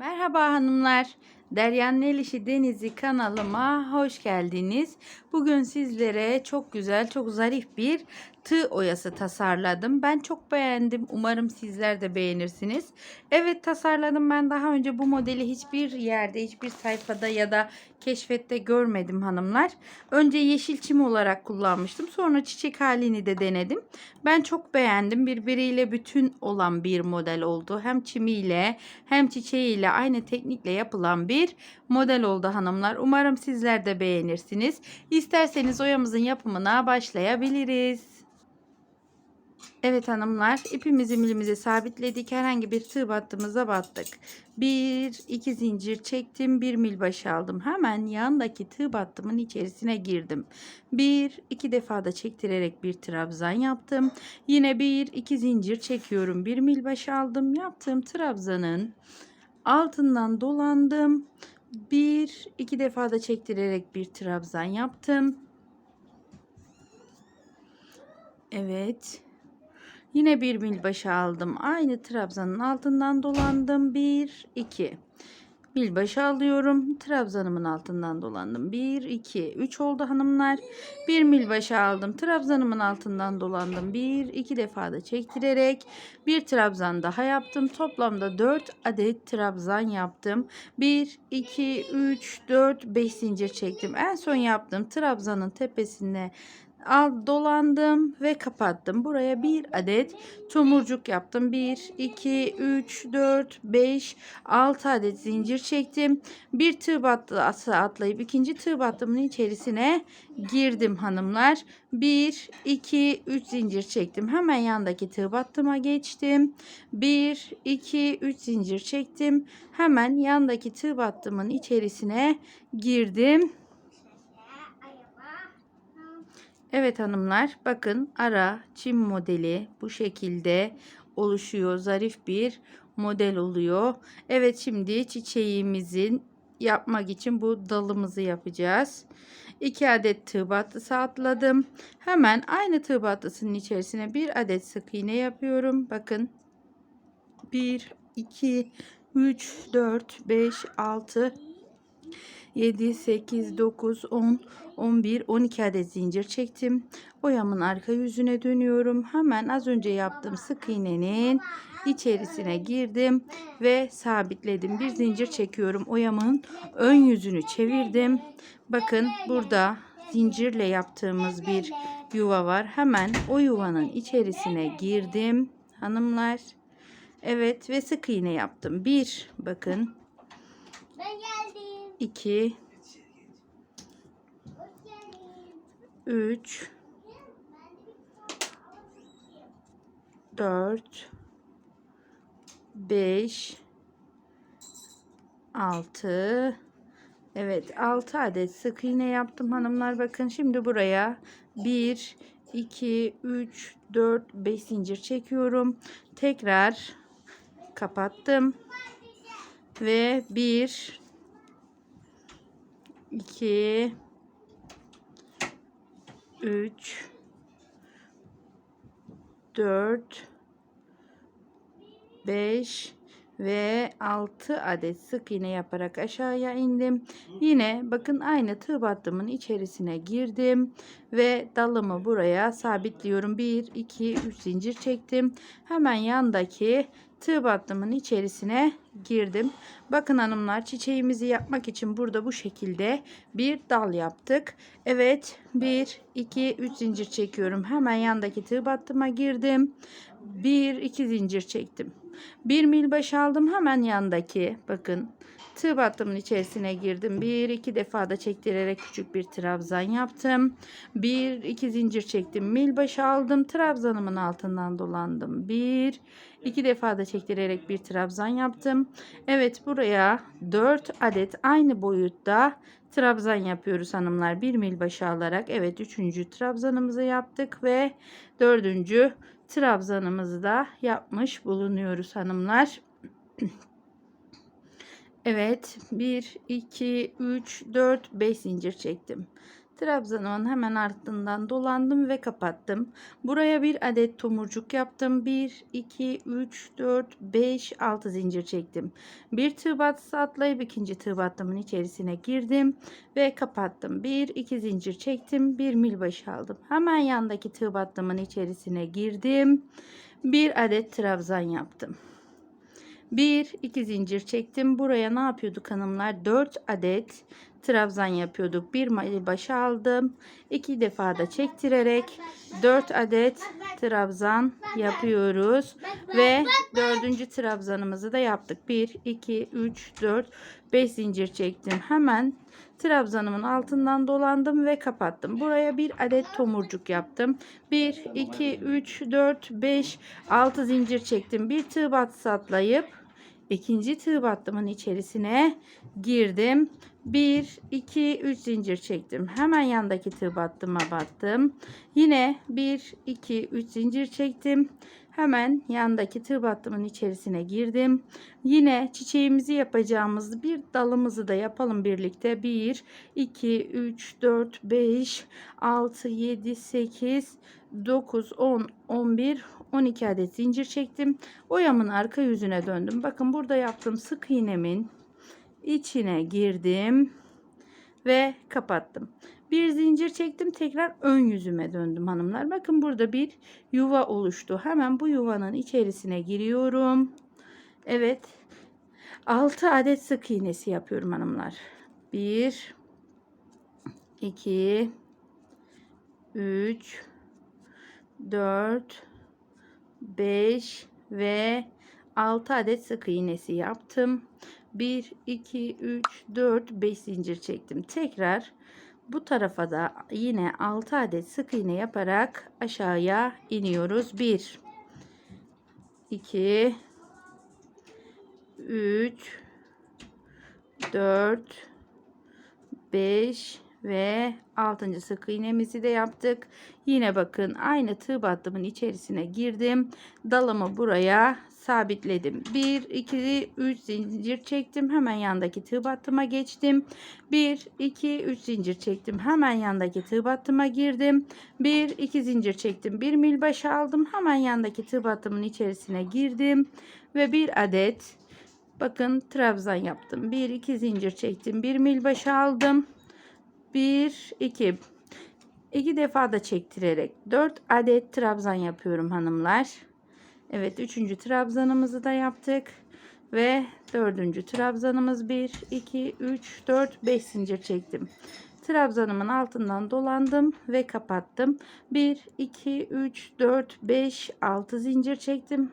Merhaba hanımlar. Derya'nın El İşi Denizi kanalıma hoş geldiniz. Bugün sizlere çok güzel, çok zarif bir tığ oyası tasarladım. Ben çok beğendim. Umarım sizler de beğenirsiniz. Evet tasarladım. Ben daha önce bu modeli hiçbir yerde, hiçbir sayfada ya da keşfette görmedim hanımlar. Önce yeşil çim olarak kullanmıştım. Sonra çiçek halini de denedim. Ben çok beğendim. Birbiriyle bütün olan bir model oldu. Hem çimiyle hem çiçeğiyle aynı teknikle yapılan bir model oldu hanımlar. Umarım sizler de beğenirsiniz. İsterseniz oyamızın yapımına başlayabiliriz. Evet hanımlar ipimizi milimize sabitledik. Herhangi bir tığ battığımıza battık. Bir iki zincir çektim. Bir mil başı aldım. Hemen yandaki tığ battımın içerisine girdim. Bir iki defa da çektirerek bir trabzan yaptım. Yine bir iki zincir çekiyorum. Bir mil başı aldım. Yaptığım trabzanın altından dolandım. Bir iki defa da çektirerek bir trabzan yaptım. Evet. Yine bir mil başı aldım. Aynı trabzanın altından dolandım. 1 2 mil başı alıyorum. Trabzanımın altından dolandım. 1 2 3 oldu hanımlar. Bir mil başı aldım. Trabzanımın altından dolandım. 1 2 defa da çektirerek bir trabzan daha yaptım. Toplamda 4 adet trabzan yaptım. 1 2 3 4 5 zincir çektim. En son yaptığım trabzanın tepesine al dolandım ve kapattım. Buraya bir adet tomurcuk yaptım. 1 2 3 4 5 6 adet zincir çektim. Bir tığ battı atlayıp ikinci tığ battımın içerisine girdim hanımlar. 1 2 3 zincir çektim. Hemen yandaki tığ battıma geçtim. 1 2 3 zincir çektim. Hemen yandaki tığ battımın içerisine girdim Evet hanımlar bakın ara çim modeli bu şekilde oluşuyor. Zarif bir model oluyor. Evet şimdi çiçeğimizin yapmak için bu dalımızı yapacağız. 2 adet tığ battısı atladım. Hemen aynı tığ battısının içerisine bir adet sık iğne yapıyorum. Bakın 1 2 3 4 5 6 7 8 9 10 11 12 adet zincir çektim. Oyamın arka yüzüne dönüyorum. Hemen az önce yaptığım sık iğnenin içerisine girdim ve sabitledim. Bir zincir çekiyorum. Oyamın ön yüzünü çevirdim. Bakın burada zincirle yaptığımız bir yuva var. Hemen o yuvanın içerisine girdim. Hanımlar. Evet ve sık iğne yaptım. Bir bakın. 2 3 4 5 6 Evet 6 adet sık iğne yaptım hanımlar. Bakın şimdi buraya 1 2 3 4 5 zincir çekiyorum. Tekrar kapattım. Ve 1 2 3 4 5 ve 6 adet sık iğne yaparak aşağıya indim. Yine bakın aynı tığ battımın içerisine girdim ve dalımı buraya sabitliyorum. 1 2 3 zincir çektim. Hemen yandaki tığ battımın içerisine girdim. Bakın hanımlar çiçeğimizi yapmak için burada bu şekilde bir dal yaptık. Evet 1 2 3 zincir çekiyorum. Hemen yandaki tığ battıma girdim. 1 2 zincir çektim. Bir mil baş aldım hemen yandaki bakın tığ battımın içerisine girdim. Bir iki defa da çektirerek küçük bir trabzan yaptım. Bir iki zincir çektim. Mil başı aldım. Trabzanımın altından dolandım. Bir iki defa da çektirerek bir trabzan yaptım. Evet buraya 4 adet aynı boyutta trabzan yapıyoruz hanımlar. Bir mil başı alarak evet üçüncü trabzanımızı yaptık ve dördüncü trabzanımızı da yapmış bulunuyoruz hanımlar. Evet 1 2 3 4 5 zincir çektim. Trabzanımın hemen ardından dolandım ve kapattım. Buraya bir adet tomurcuk yaptım. 1, 2, 3, 4, 5, 6 zincir çektim. Bir tığ batısı atlayıp ikinci tığ battımın içerisine girdim ve kapattım. 1, 2 zincir çektim. Bir mil başı aldım. Hemen yandaki tığ battımın içerisine girdim. Bir adet trabzan yaptım. 1 2 zincir çektim. Buraya ne yapıyorduk hanımlar? 4 adet trabzan yapıyorduk. Bir mali başa aldım. 2 defa da çektirerek 4 adet trabzan yapıyoruz ve dördüncü trabzanımızı da yaptık. 1 2 3 4 5 zincir çektim. Hemen trabzanımın altından dolandım ve kapattım. Buraya bir adet tomurcuk yaptım. 1 2 3 4 5 6 zincir çektim. Bir tığ batısı atlayıp ikinci tığ battımın içerisine girdim. 1 2 3 zincir çektim. Hemen yandaki tığ battıma battım. Yine 1 2 3 zincir çektim. Hemen yandaki tığ battımın içerisine girdim. Yine çiçeğimizi yapacağımız bir dalımızı da yapalım birlikte. 1 2 3 4 5 6 7 8 9 10 11 12 adet zincir çektim. Oyamın arka yüzüne döndüm. Bakın burada yaptığım sık iğnemin içine girdim ve kapattım. Bir zincir çektim tekrar ön yüzüme döndüm hanımlar. Bakın burada bir yuva oluştu. Hemen bu yuvanın içerisine giriyorum. Evet. 6 adet sık iğnesi yapıyorum hanımlar. 1 2 3 4 5 ve 6 adet sık iğnesi yaptım. 1 2 3 4 5 zincir çektim. Tekrar bu tarafa da yine 6 adet sık iğne yaparak aşağıya iniyoruz. 1 2 3 4 5 ve 6. sık iğnemizi de yaptık. Yine bakın aynı tığ battımın içerisine girdim. Dalımı buraya sabitledim. 1 2 3 zincir çektim. Hemen yandaki tığ battıma geçtim. 1 2 3 zincir çektim. Hemen yandaki tığ battıma girdim. 1 2 zincir çektim. 1 mil başı aldım. Hemen yandaki tığ battımın içerisine girdim ve bir adet bakın trabzan yaptım. 1 2 zincir çektim. 1 mil başı aldım. 1 2 2 defa da çektirerek 4 adet trabzan yapıyorum hanımlar. Evet 3. trabzanımızı da yaptık ve 4. trabzanımız 1 2 3 4 5 zincir çektim. Trabzanımın altından dolandım ve kapattım. 1 2 3 4 5 6 zincir çektim.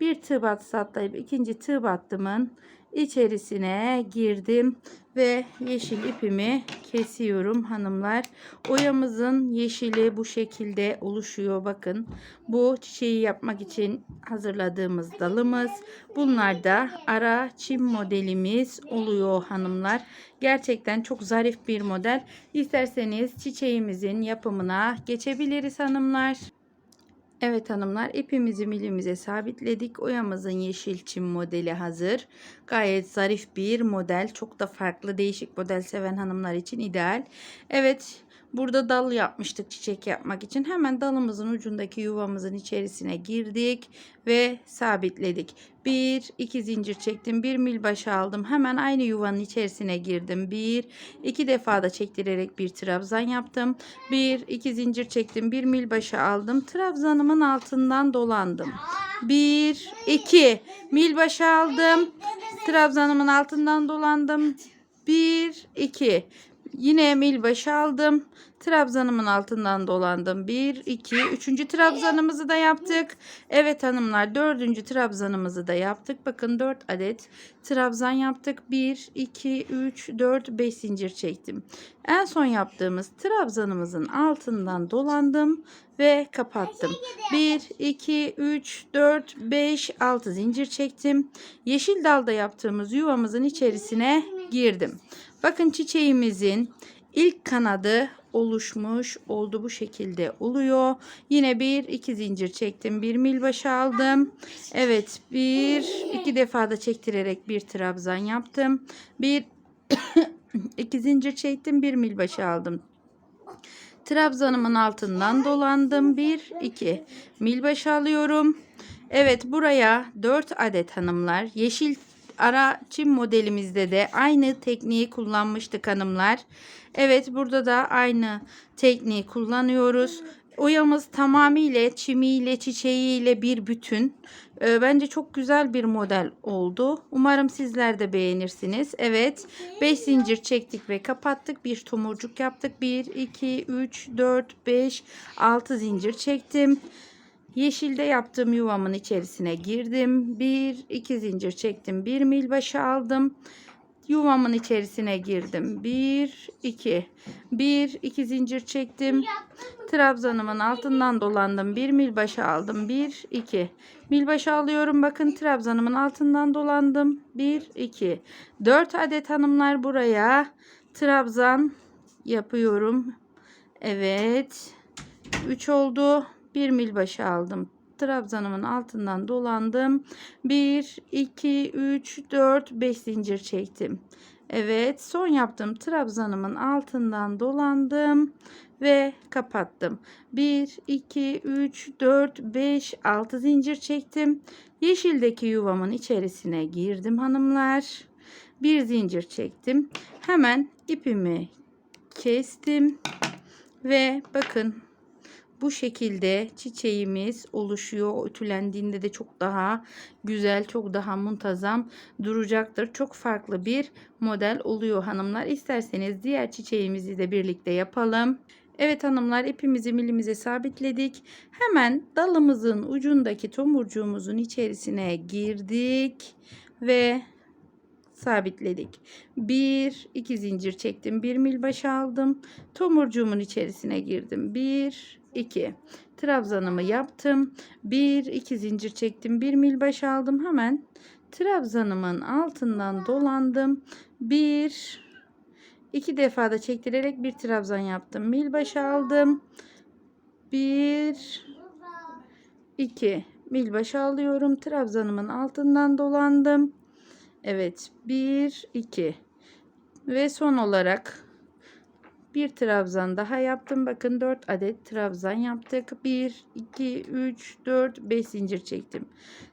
Bir tığ batısı atlayıp ikinci tığ battımın içerisine girdim ve yeşil ipimi kesiyorum hanımlar. Oyamızın yeşili bu şekilde oluşuyor. Bakın bu çiçeği yapmak için hazırladığımız dalımız. Bunlar da ara çim modelimiz oluyor hanımlar. Gerçekten çok zarif bir model. İsterseniz çiçeğimizin yapımına geçebiliriz hanımlar. Evet hanımlar ipimizi milimize sabitledik. Oyamızın yeşil çim modeli hazır. Gayet zarif bir model. Çok da farklı değişik model seven hanımlar için ideal. Evet burada dal yapmıştık çiçek yapmak için. Hemen dalımızın ucundaki yuvamızın içerisine girdik ve sabitledik. 1 2 zincir çektim. 1 mil başı aldım. Hemen aynı yuvanın içerisine girdim. 1 2 defa da çektirerek bir trabzan yaptım. 1 2 zincir çektim. 1 mil başı aldım. Trabzanımın altından dolandım. 1 2 mil başı aldım. Trabzanımın altından dolandım. 1 2 Yine mil başı aldım. Trabzanımın altından dolandım. 1, 2, 3. trabzanımızı da yaptık. Evet hanımlar 4. trabzanımızı da yaptık. Bakın 4 adet trabzan yaptık. 1, 2, 3, 4, 5 zincir çektim. En son yaptığımız trabzanımızın altından dolandım ve kapattım. 1, 2, 3, 4, 5, 6 zincir çektim. Yeşil dalda yaptığımız yuvamızın içerisine girdim. Bakın çiçeğimizin ilk kanadı oluşmuş oldu bu şekilde oluyor. Yine bir iki zincir çektim. Bir mil başı aldım. Evet bir iki defa da çektirerek bir trabzan yaptım. Bir iki zincir çektim. Bir mil başı aldım. Trabzanımın altından dolandım. 1 2 milbaşı alıyorum. Evet buraya 4 adet hanımlar. Yeşil ara çim modelimizde de aynı tekniği kullanmıştık hanımlar. Evet burada da aynı tekniği kullanıyoruz. Oyamız tamamıyla çimiyle çiçeğiyle bir bütün. Ee, bence çok güzel bir model oldu. Umarım sizler de beğenirsiniz. Evet 5 zincir çektik ve kapattık. Bir tomurcuk yaptık. 1, 2, 3, 4, 5, 6 zincir çektim. Yeşilde yaptığım yuvamın içerisine girdim. 1, 2 zincir çektim. 1 mil başı aldım. Yuvamın içerisine girdim. 1, 2. 1, 2 zincir çektim. Trabzanımın altından dolandım. 1 mil başı aldım. 1, 2. Mil başı alıyorum. Bakın trabzanımın altından dolandım. 1, 2. 4 adet hanımlar buraya trabzan yapıyorum. Evet. 3 oldu. 1 mil başı aldım. Trabzanımın altından dolandım. 1, 2, 3, 4, 5 zincir çektim. Evet son yaptığım trabzanımın altından dolandım ve kapattım. 1, 2, 3, 4, 5, 6 zincir çektim. Yeşildeki yuvamın içerisine girdim hanımlar. Bir zincir çektim. Hemen ipimi kestim ve bakın bu şekilde çiçeğimiz oluşuyor. Ütülendiğinde de çok daha güzel, çok daha muntazam duracaktır. Çok farklı bir model oluyor hanımlar. İsterseniz diğer çiçeğimizi de birlikte yapalım. Evet hanımlar ipimizi milimize sabitledik. Hemen dalımızın ucundaki tomurcuğumuzun içerisine girdik ve sabitledik. 1 2 zincir çektim. 1 mil başı aldım. Tomurcuğumun içerisine girdim. 1 2 trabzanımı yaptım. 1 2 zincir çektim. 1 mil başı aldım. Hemen trabzanımın altından dolandım. 1 2 defa da çektirerek bir trabzan yaptım. Mil başı aldım. 1 2 mil başı alıyorum. Trabzanımın altından dolandım. Evet 1 2 ve son olarak bir trabzan daha yaptım. Bakın 4 adet trabzan yaptık. 1 2 3 4 5 zincir çektim.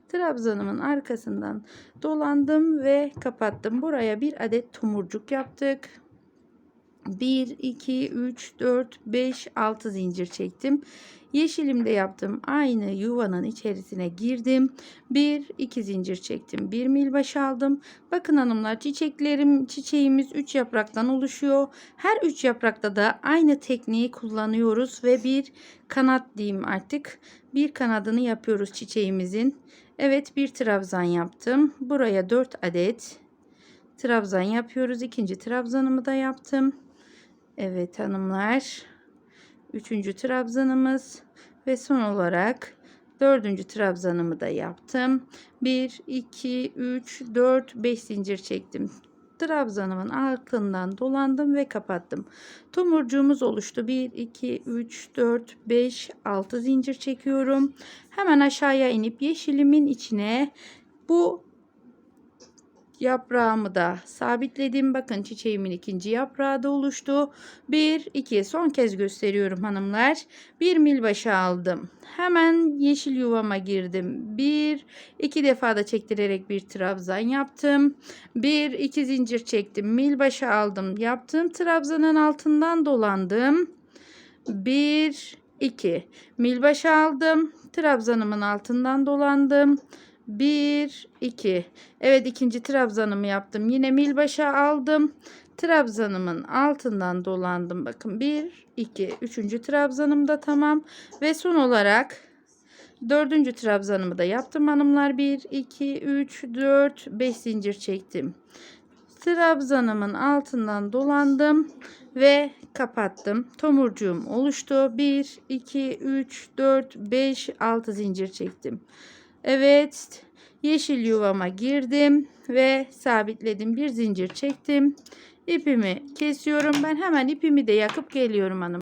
Trabzanımın arkasından dolandım ve kapattım. Buraya bir adet tomurcuk yaptık. 1 2 3 4 5 6 zincir çektim. Yeşilimde yaptım. Aynı yuvanın içerisine girdim. 1 2 zincir çektim. 1 mil baş aldım. Bakın hanımlar çiçeklerim çiçeğimiz 3 yapraktan oluşuyor. Her 3 yaprakta da aynı tekniği kullanıyoruz ve bir kanat diyeyim artık. Bir kanadını yapıyoruz çiçeğimizin. Evet bir trabzan yaptım. Buraya 4 adet trabzan yapıyoruz. İkinci trabzanımı da yaptım. Evet hanımlar. Üçüncü trabzanımız ve son olarak dördüncü trabzanımı da yaptım. 1, 2, 3, 4, 5 zincir çektim. Trabzanımın arkandan dolandım ve kapattım. Tomurcuğumuz oluştu. 1, 2, 3, 4, 5, 6 zincir çekiyorum. Hemen aşağıya inip yeşilimin içine bu yaprağımı da sabitledim. Bakın çiçeğimin ikinci yaprağı da oluştu. 1 2 son kez gösteriyorum hanımlar. 1 mil başı aldım. Hemen yeşil yuvama girdim. 1 2 defa da çektirerek bir trabzan yaptım. 1 2 zincir çektim. Mil başı aldım. Yaptığım trabzanın altından dolandım. 1 2 mil başı aldım. Trabzanımın altından dolandım. 1 2 Evet ikinci trabzanımı yaptım. Yine milbaşa aldım. Trabzanımın altından dolandım. Bakın 1 2 üçüncü trabzanım da tamam. Ve son olarak dördüncü trabzanımı da yaptım hanımlar. 1 2 3 4 5 zincir çektim. Trabzanımın altından dolandım ve kapattım. Tomurcuğum oluştu. 1 2 3 4 5 6 zincir çektim. Evet yeşil yuvama girdim ve sabitledim. Bir zincir çektim. İpimi kesiyorum. Ben hemen ipimi de yakıp geliyorum hanım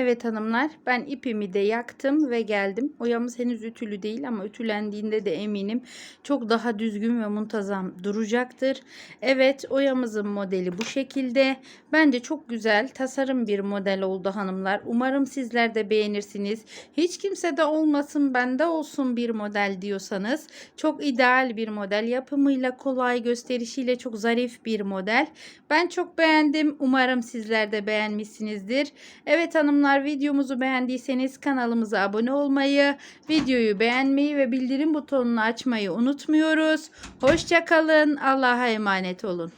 Evet hanımlar ben ipimi de yaktım ve geldim. Oyamız henüz ütülü değil ama ütülendiğinde de eminim çok daha düzgün ve muntazam duracaktır. Evet oyamızın modeli bu şekilde. Bence çok güzel tasarım bir model oldu hanımlar. Umarım sizler de beğenirsiniz. Hiç kimse de olmasın bende olsun bir model diyorsanız çok ideal bir model. Yapımıyla kolay gösterişiyle çok zarif bir model. Ben çok beğendim. Umarım sizler de beğenmişsinizdir. Evet hanımlar videomuzu beğendiyseniz kanalımıza abone olmayı, videoyu beğenmeyi ve bildirim butonunu açmayı unutmuyoruz. Hoşçakalın. Allah'a emanet olun.